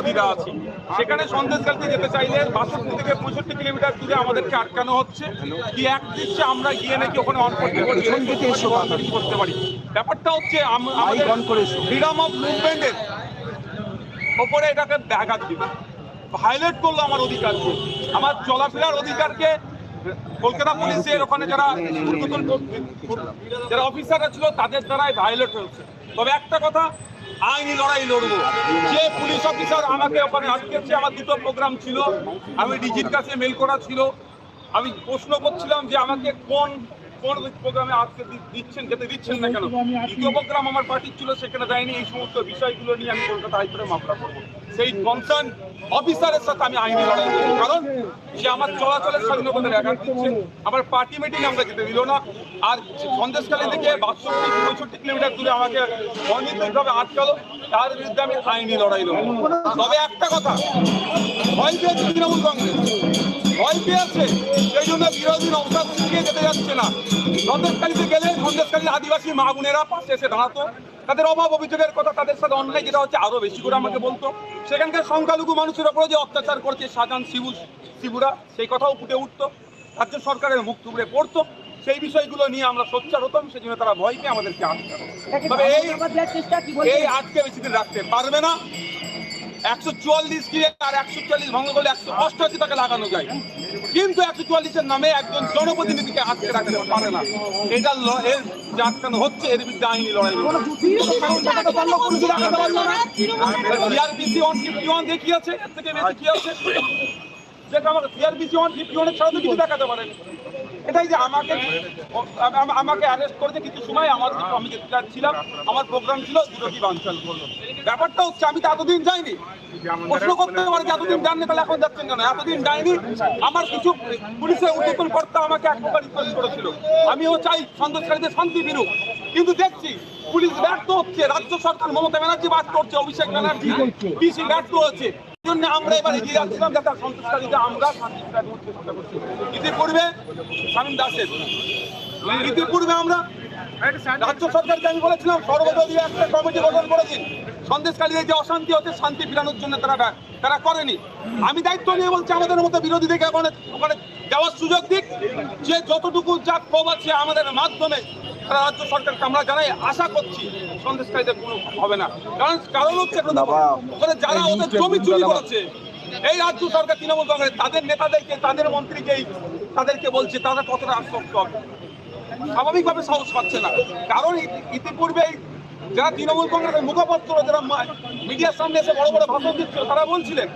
বিরোধীরা আছি। সেখানে সন্দেশকালকে যেতে চাইলে বাষট্টি থেকে পঁয়ষট্টি কিলোমিটার দূরে আমাদেরকে আটকানো হচ্ছে। কি এক দৃশ্যে আমরা গিয়ে নাকি ওখানে অন করতে পারি। করতে পারি। ব্যাপারটা হচ্ছে আমাদের ফ্রিডম অফ মুভমেন্টের ওপরে এটাকে ব্যাঘাত দিবে। ভায়োলেট করল আমার অধিকারকে। আমার চলাফেরার অধিকারকে কলকাতা পুলিশের ওখানে যারা যারা অফিসাররা ছিল তাদের দ্বারাই ভায়োলেট হয়েছে। তবে একটা কথা আইনি লড়াই লড়বো। যে পুলিশ অফিসার আমাকে ওখানে আটকেছে, আমার দুটো প্রোগ্রাম ছিল। আমি ডিজির কাছে মেল করা ছিল। আমি প্রশ্ন করছিলাম যে আমাকে কোন কোন প্রোগ্রামে আজকে দিচ্ছেন, যেতে দিচ্ছেন না কেন? দ্বিতীয় প্রোগ্রাম আমার পার্টির ছিল, সেখানে দেয়নি। এই সমস্ত বিষয়গুলো নিয়ে আমি কলকাতা হাইকোর্টে মামলা করব। সেই কনসার্ন অফিসারের সাথে আমি আইনি লড়াই করব কারণ সে আমার চলাচলের স্বাধীনতা ব্যাঘাত দিচ্ছে। আমার পার্টি মিটিং আমরা যেতে দিল না। আর সন্দেশকালী থেকে বাষট্টি, পঁয়ষট্টি কিলোমিটার দূরে আমাকে অনিয়মিতভাবে আটকালো। তার বিরুদ্ধে আমি আইনি লড়াই লড়বো। তবে একটা কথা, ভয় পেয়েছে তৃণমূল কংগ্রেস। ভয় পেয়েছে, সেই জন্য বিরোধী নৌকা যেতে যাচ্ছে না। সন্দেশকালীতে গেলে সন্দেশকালীর আদিবাসী মা বোনেরা পাশে এসে দাঁড়াতো। তাদের অভাব অভিযোগের কথা তাদের সাথে অন্যায় যেটা হচ্ছে আরও বেশি করে আমাকে বলতো। সেখানকার সংখ্যালঘু মানুষের উপরে যে অত্যাচার করছে শাহজাহান শিবু শিবুরা সেই কথাও ফুটে উঠতো। রাজ্য সরকারের মুখ টুকরে পড়তো। সেই বিষয়গুলো নিয়ে আমরা সোচ্চার হতাম সেই জন্য তারা ভয় পেয়ে আমাদেরকে আটকাতো তবে এই এই আজকে বেশি দিন রাখতে পারবে না। একশো চুয়াল্লিশ গিয়ে আর একশো চুয়াল্লিশ ভঙ্গ করলে একশো অষ্টআশি টাকা লাগানো যায়। কিন্তু একশো চুয়াল্লিশের নামে একজন জনপ্রতিনিধিকে আটকে রাখতে পারে না এটা এর যে আটকানো হচ্ছে এর বিরুদ্ধে আইনি লড়াই সিআরপিসি ওয়ান ফিফটি ওয়ান দেখিয়েছে এর থেকে বেশি কি আছে যেটা আমাকে সিআরপিসি ওয়ান ফিফটি ওয়ানের ছাড়া তো কিছু দেখাতে পারেন এটাই যে আমাকে আমাকে অ্যারেস্ট করেছে কিছু সময় আমার আমি ছিলাম আমার প্রোগ্রাম ছিল বাঞ্চাল করল ব্যাপারটা হচ্ছে আমি তো এতদিন যাইনি প্রশ্ন করতে পারে যে এতদিন জাননি তাহলে এখন যাচ্ছেন কেন? এতদিন যাইনি আমার কিছু পুলিশের উদ্যোতন কর্তা আমাকে এক প্রকার রিকোয়েস্ট করেছিল। আমিও চাই সন্দেশকারীদের শান্তি ফিরুক। কিন্তু দেখছি পুলিশ ব্যর্থ হচ্ছে রাজ্য সরকার মমতা ব্যানার্জি ব্যর্থ হচ্ছে অভিষেক ব্যানার্জি পিসি ব্যর্থ হচ্ছে। এই জন্য আমরা এবার এগিয়ে যাচ্ছিলাম যাতে সন্ত্রাসকারীতে আমরা শান্তি ইতিপূর্বে শামীম দাসের। ইতিপূর্বে আমরা রাজ্য সরকারকে আমি বলেছিলাম সর্বদলীয় একটা কমিটি গঠন করেছেন সন্দেশকারীদের যে অশান্তি হচ্ছে শান্তি ফিরানোর জন্য তারা তারা করেনি। আমি দায়িত্ব নিয়ে বলছি আমাদের মতো বিরোধীদেরকে ওখানে ওখানে যাওয়ার সুযোগ দিক। যে যতটুকু যা ক্ষোভ আছে আমাদের মাধ্যমে তারা রাজ্য সরকারকে আমরা জানাই আশা করছি সন্দেশকারীদের কোনো হবে না। কারণ কারণ হচ্ছে ওখানে যারা ওদের জমি চুরি করেছে এই রাজ্য সরকার তৃণমূল কংগ্রেস তাদের নেতাদেরকে তাদের মন্ত্রীকেই তাদেরকে বলছে তারা কতটা আশ্বস্ত হবে। স্বাভাবিকভাবে সাহস পাচ্ছে না। কারণ ইতি- ইতিপূর্বে যারা তৃণমূল কংগ্রেসের মুখপাত্র যারা মিডিয়ার সামনে এসে বড় বড় ভাষণ দিচ্ছিল, তারা বলছিলেন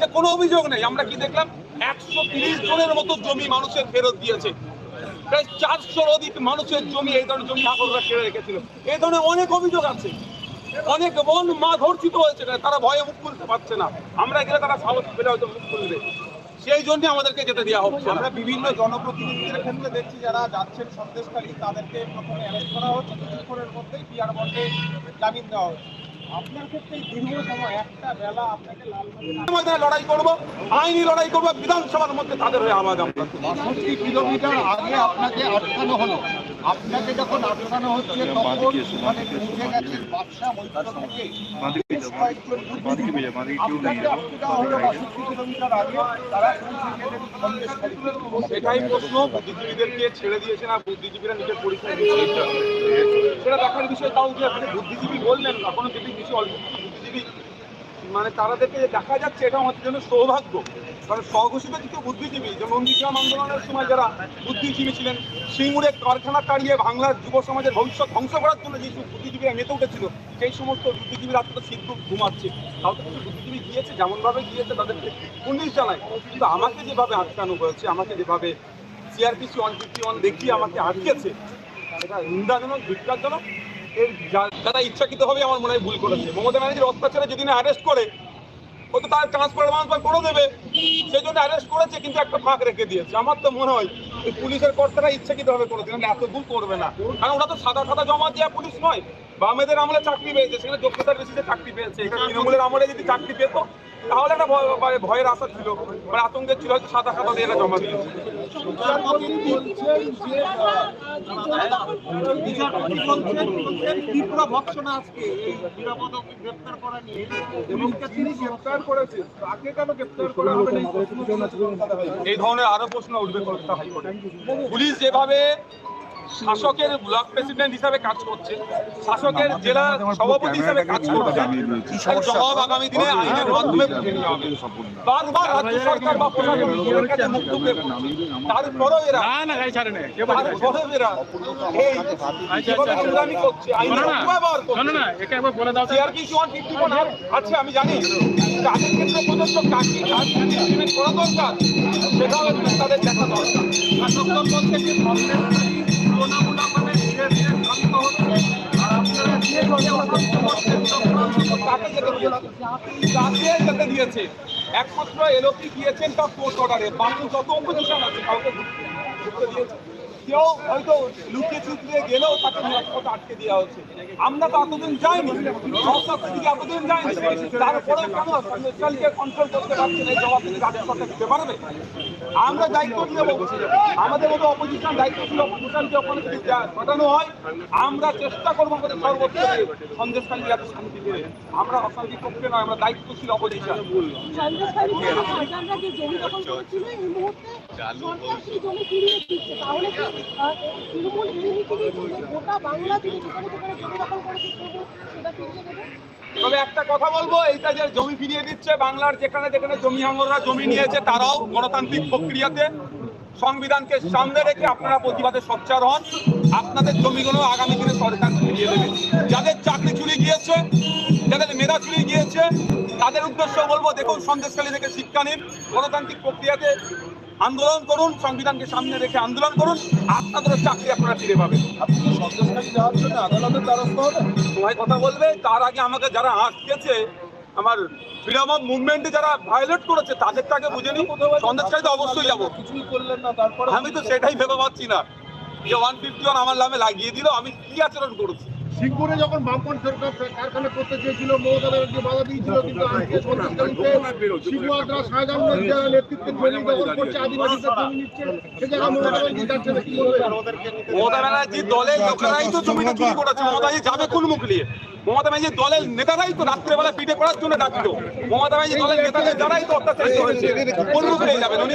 যে কোনো অভিযোগ নেই। আমরা কি দেখলাম? একশো তিরিশ জনের মতো জমি মানুষের ফেরত দিয়েছে। প্রায় চারশোর অধিক মানুষের জমি এই ধরনের জমি হাকলরা কেড়ে রেখেছিল। এই ধরনের অনেক অভিযোগ আছে। অনেক বন মা ধর্ষিত হয়েছে, তারা ভয়ে মুখ খুলতে পারছে না। আমরা গেলে তারা সাহস পেলে হয়তো মুখ খুলবে। সেই জন্য আমাদেরকে যেতে দেওয়া হচ্ছে আমরা বিভিন্ন জনপ্রতিনিধিদের ক্ষেত্রে দেখছি যারা যাচ্ছেন সন্দেশকারী তাদেরকে প্রথমে অ্যারেস্ট করা হচ্ছে। কিছুক্ষণের মধ্যেই পিয়ার বন্ডে জামিন দেওয়া হচ্ছে। আপনার ক্ষেত্রে এই দীর্ঘ সময় একটা বেলা আপনাকে লাল লড়াই করব আইনি লড়াই করব বিধানসভার মধ্যে তাদের হয়ে আওয়াজ আমরা বাষট্টি কিলোমিটার আগে আপনাকে আটকানো হলো। আপনাকে যখন আটকানো হচ্ছে তখন মানে পৌঁছে গেছেন বাদশা মৈত্র থেকে সেটাই প্রশ্ন, বুদ্ধিজীবীদেরকে ছেড়ে দিয়েছে না বুদ্ধিজীবীরা নিজের পরিচয় সেটা দেখার বিষয় তাও যে আপনি বুদ্ধিজীবী বললেন এখনও যদি কিছু অল্প বুদ্ধিজীবী মানে তাদেরকে যে দেখা যাচ্ছে এটা আমাদের জন্য সৌভাগ্য। কারণ স্বঘোষিত কিছু বুদ্ধিজীবী, যেমন বিক্রম আন্দোলনের সময় যারা বুদ্ধিজীবী ছিলেন, সিঙ্গুরে কারখানা তাড়িয়ে বাংলার যুব সমাজের ভবিষ্যৎ ধ্বংস করার জন্য যেসব বুদ্ধিজীবীরা মেতে উঠেছিল সেই সমস্ত বুদ্ধিজীবীরা আজকে সিদ্ধ ঘুমাচ্ছে। তাও তো কিছু বুদ্ধিজীবী গিয়েছে, যেমনভাবে গিয়েছে, তাদেরকে পুলিশ জানায়। কিন্তু আমাকে যেভাবে আটকানো হয়েছে, আমাকে যেভাবে সিআরপিসি ওয়ান ফিফটি ওয়ান দেখিয়ে আমাকে আটকেছে, এটা নিন্দাজনক ধিক্কারজনক এর যারা ইচ্ছাকৃতভাবে আমার মনে হয় ভুল করেছে। মমতা ব্যানার্জির অত্যাচারে যদি না অ্যারেস্ট করে, ও তো তার ট্রান্সফার ট্রান্সফার করে দেবে। সেই জন্য অ্যারেস্ট করেছে, কিন্তু একটা ফাঁক রেখে দিয়েছে। আমার তো মনে হয় পুলিশের কর্তারা ইচ্ছাকৃতভাবে করেছে এত ভুল করবে না। কারণ ওরা তো সাদা সাদা জমা দেওয়া পুলিশ নয়। বামেদের আমলে চাকরি পেয়েছে সেখানে যোগ্যতার বেশিতে চাকরি পেয়েছে এখানে তৃণমূলের আমলে যদি চাকরি পেত তাহলে একটা ভয়- ভয়- ভয়ের আশা ছিল। মানে আতঙ্কের ছিল হয়তো সাদা খাতা দিয়ে এটা জমা দিয়েছে। এই গ্রেপ্তার করা নিয়ে এবং তিনি গ্রেপ্তার করেছে। তাকে কেন গ্রেপ্তার করা এই এই ধরনের আরও প্রশ্ন উঠবে কলকাতা হাইকোর্টে। পুলিশ যেভাবে শাসকের ব্লক প্রেসিডেন্ট হিসাবে কাজ করছে শাসকের জেলা সভাপতি হিসাবে কাজ করছে জবাব আগামী দিনে আইনের মাধ্যমে বারবার রাজ্য সরকার বা প্রশাসন নিজের কাছে মুক্ত তারপরেও এরা তারপরেও এরা এই করছে আইনের অপব্যবহার করছে। ফিফটি ওয়ান আছে আমি জানি। তাদের ক্ষেত্রে কাকি করা দরকার। সেটাও একটু তাদের দেখা দরকার। আর যে দলে কাকে যেতে দিয়েছে একমাত্র এলোপি গিয়েছেন তার কোর্ট অর্ডারে বাকি যত অপোজিশন আছে, কাউকে ঢুকতে দিয়েছে কেউ হয়তো লুকিয়ে চুকিয়ে গেলেও তাকে নিরাপত্তা আটকে দেওয়া হচ্ছে আমরা তো এতদিন যাইনি। সংস্থার দিকে এতদিন যাইনি। তারপরে কেন সন্দেশকালীকে কন্ট্রোল করতে পারছে না? জবাব তিনি রাজ্য সরকার দিতে পারবে? আমরা দায়িত্ব বলছি আমাদের মতো অপোজিশন দায়িত্বশীল অপোজিশনকে ওখানে ঘটানো হয়, আমরা চেষ্টা করব আমাদের সর্বোচ্চ সন্দেশকালী যাতে শান্তি ফিরে। আমরা অশান্তির পক্ষে নয়, আমরা দায়িত্বশীল অপোজিশন সন্দেশখালী তবে একটা কথা বলব, এইটা যে জমি ফিরিয়ে দিচ্ছে বাংলার যেখানে যেখানে জমি হাঙ্গররা জমি নিয়েছে, তারাও গণতান্ত্রিক প্রক্রিয়াতে সংবিধানকে সামনে রেখে আপনারা প্রতিবাদে সচ্চার হন। আপনাদের জমিগুলো আগামী দিনে সরকার ফিরিয়ে দেবে। যাদের চাকরি চুরি গিয়েছে, যাদের মেধা চুরি গিয়েছে, তাদের উদ্দেশ্য বলব, দেখুন সন্দেশকালী থেকে শিক্ষা নিন। গণতান্ত্রিক প্রক্রিয়াতে আন্দোলন করুন সংবিধানকে সামনে রেখে আন্দোলন করুন আপনাদের চাকরি আপনারা ফিরে পাবেন। আদালতের দ্বারস্থ কথা বলবে তার আগে আমাকে যারা আটকেছে আমার ফ্রিডম অফ মুভমেন্টে যারা ভায়োলেট করেছে তাদেরকে আগে বুঝে নিই। সন্দেশকারী তো অবশ্যই যাব। কিছুই করলেন না তারপরে আমি তো সেটাই ভেবে পাচ্ছি না। যে ওয়ান ফিফটি ওয়ান আমার নামে লাগিয়ে দিল আমি কি আচরণ করেছি? সিঙ্গুরে যখন বামপন সরকার কারখানা করতে চেয়েছিল মমতা ব্যানার্জি বাধা দিয়েছিল কিন্তু আজকে সন্দেশকারীতে শিবুয়াদরা শাহজাহানের যারা নেতৃত্বে জমি দখল করছে আদিবাসীদের জমি নিচ্ছে সে জায়গায় মমতা ব্যানার্জি যাচ্ছে না কি মমতা ব্যানার্জির দলের লোকেরাই তো জমিটা চুরি করেছে মমতা ব্যানার্জি যাবে কোন মুখ নিয়ে? মমতা ব্যানার্জির দলের নেতারাই তো রাত্রেবেলা পিঠে করার জন্য ডাকলো। মমতা ব্যানার্জির দলের নেতাদের যারাই তো অত্যাচারিত হয়েছে। কোন মুখ নিয়ে যাবেন উনি?